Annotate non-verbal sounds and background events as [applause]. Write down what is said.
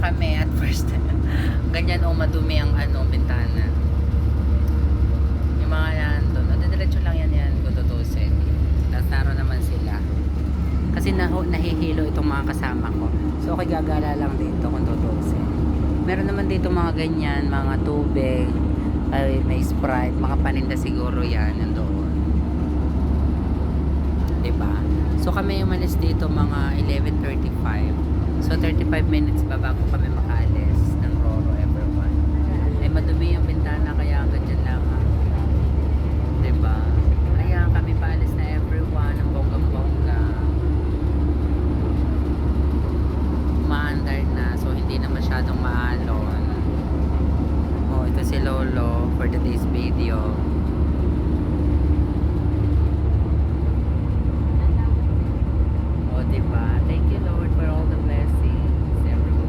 kami at first. [laughs] Ganyan o madumi ang ano, bintana. Yung mga yan doon. O, diretso lang yan yan kung tutusin. Naman sila. Kasi naho, nahihilo itong mga kasama ko. So ako gagala lang dito kung tutusin. Meron naman dito mga ganyan, mga tubig, ay, may Sprite, mga paninda siguro yan, nandoon. Diba? So kami umalis dito mga 11.35. So 35 minutes pa bago kami makaalis ng Roro everyone. Eh madumi yung bintana kaya hanggang dyan lamang. Diba? Kaya kami paalis na everyone ng bonggang-bongga. Maandar na so hindi na masyadong maalon. Oh, ito si Lolo for today's video.